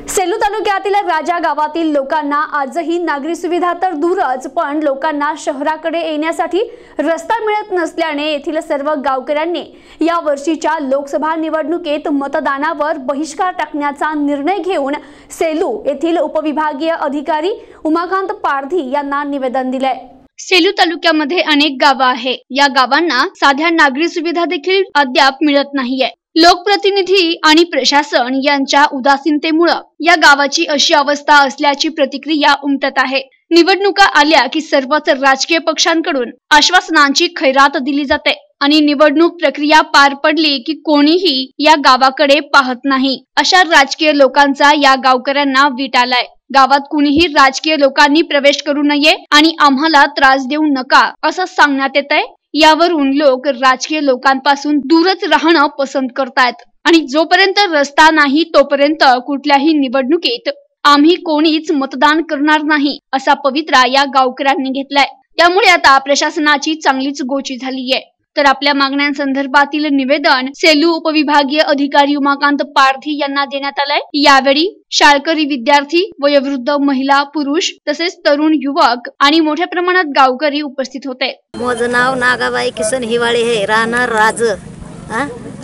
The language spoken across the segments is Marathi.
सेलू तालुक्यातील राजा गावातील लोकांना आजही नागरी सुविधा तर दूरच पण लोकांना शहराकडे येण्यासाठी रस्ता मिळत नसल्याने येथील सर्व गावकऱ्यांनी या वर्षीच्या लोकसभा निवडणुकीत मतदानावर बहिष्कार टाकण्याचा निर्णय घेऊन सेलू येथील उपविभागीय अधिकारी उमाकांत पारधी यांना निवेदन दिलंय. सेलू तालुक्यामध्ये अनेक गावं आहे. या गावांना साध्या नागरी सुविधा देखील अद्याप मिळत नाहीये. लोकप्रतिनिधी आणि प्रशासन यांच्या उदासीनतेमुळे या गावाची अशी अवस्था असल्याची प्रतिक्रिया उमटत आहे. निवडणुका आल्या की सर्वच राजकीय पक्षांकडून आश्वासनांची खैरात दिली जाते आणि निवडणूक प्रक्रिया पार पडली की कोणीही या गावाकडे पाहत नाही. अशा राजकीय लोकांचा या गावकऱ्यांना वीट आलाय. गावात कुणीही राजकीय लोकांनी प्रवेश करू नये आणि आम्हाला त्रास देऊ नका असं सांगण्यात येत आहे यावरून लोक राजकीय लोकांपासून दूरच राहणं पसंत करतायत. आणि जोपर्यंत रस्ता नाही तोपर्यंत कुठल्याही निवडणुकीत आम्ही कोणीच मतदान करणार नाही असा पवित्रा या गावकऱ्यांनी घेतलाय. त्यामुळे आता प्रशासनाची चांगलीच गोची झाली आहे तर आपल्या मागण्यांसंदर्भातील निवेदन सेलू उपविभागीय अधिकारी उमाकांत पारधी यांना देण्यात आलंय. यावेळी शाळकरी विद्यार्थी वयोवृद्ध महिला पुरुष तसेच तरुण युवक आणि मोठ्या प्रमाणात गावकरी उपस्थित होते. माझं नाव नागाबाई किसन हिवाळे हे. राहणार राज.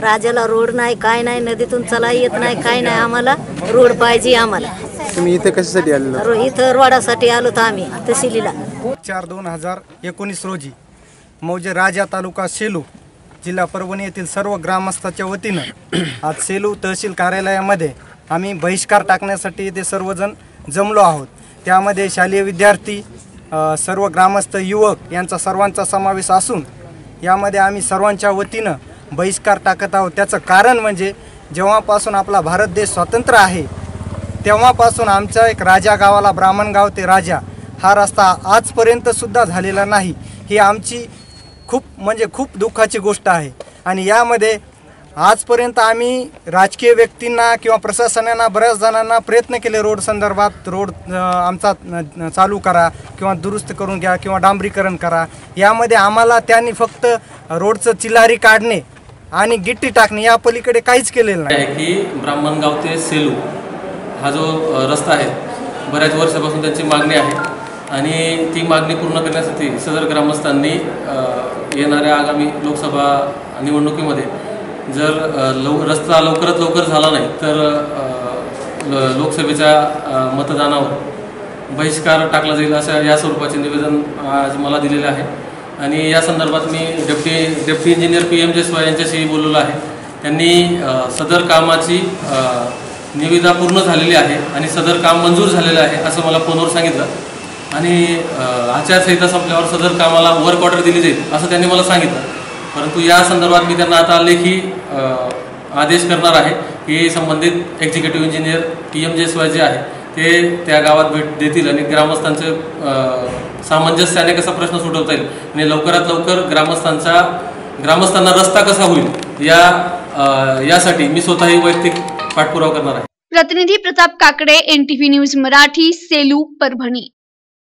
राजाला रोड नाही काय नाही नदीतून चला येत नाही काय नाही आम्हाला रोड पाहिजे आम्हाला. तुम्ही इथे कशासाठी आलेला? रो- इथं रोडासाठी आलो तर आम्ही तहसीलीला. चार दोन हजार एकोणीस रोजी मौजे राजा तालुका सेलू जिल्हा परभणी येथील सर्व ग्रामस्थाच्या वतीनं आज सेलू तहसील कार्यालयामध्ये आम्ही बहिष्कार टाकण्यासाठी इथे सर्वजण जमलो आहोत. त्यामध्ये शालेय विद्यार्थी सर्व ग्रामस्थ युवक यांचा सर्वांचा समावेश असून यामध्ये आम्ही सर्वांच्या वतीनं बहिष्कार टाकत आहोत. त्याचं कारण म्हणजे जेव्हापासून आपला भारत देश स्वतंत्र आहे तेव्हापासून आमच्या एक राजा गावाला ब्राह्मण गाव ते राजा हा रस्ता आजपर्यंत सुद्धा झालेला नाही. ही आमची खूप म्हणजे खूप दुःखाची गोष्ट आहे. आणि यामध्ये आजपर्यंत आम्ही राजकीय व्यक्तींना किंवा प्रशासनांना बऱ्याच जणांना प्रयत्न केले रोड संदर्भात. रोड आमचा चालू करा किंवा दुरुस्त करून घ्या किंवा डांबरीकरण करा. यामध्ये आम्हाला त्यांनी फक्त रोडचं चिल्हारी काढणे आणि गिट्टी टाकणे या पलीकडे काहीच केलेलं नाही. की ब्राह्मणगाव ते सेलू हा जो रस्ता आहे बऱ्याच वर्षापासून त्यांची मागणी आहे. आणि ती मागणी पूर्ण करण्यासाठी सदर ग्रामस्थांनी येणाऱ्या आगामी लोकसभा निवडणुकीमध्ये जर लव रस्ता लवकरात लवकर झाला नाही तर ल- लोकसभेच्या मतदानावर बहिष्कार टाकला जाईल अशा या स्वरूपाचे निवेदन आज मला दिलेले आहे. आणि या संदर्भात मी deputy deputy engineer P M Jaiswal यांच्याशी बोललेलो आहे. त्यांनी सदर कामाची निविदा पूर्ण झालेली आहे आणि सदर काम मंजूर झालेलं आहे असं मला फोनवर सांगितलं. आणि आचारसंहिता संपल्यावर सदर कामाला वर्क ऑर्डर दिली जाईल असं त्यांनी मला सांगितलं. परंतु या संदर्भात मी त्यांना आता लेखी आदेश करणार आहे की संबंधित executive engineer P M Jaiswal जे आहे ते त्या गावात भेट देतील आणि ग्रामस्थांचे सामंजस्याने कसा प्रश्न सुटवता येईल आणि लवकरात लवकर ग्रामस्थांचा ग्रामस्थांना रस्ता कसा होईल या यासाठी मी स्वतःही वैयक्तिक पाठपुरावा करणार आहे. प्रतिनिधी प्रताप काकडे एनटीव्ही न्यूज मराठी सेलू परभणी.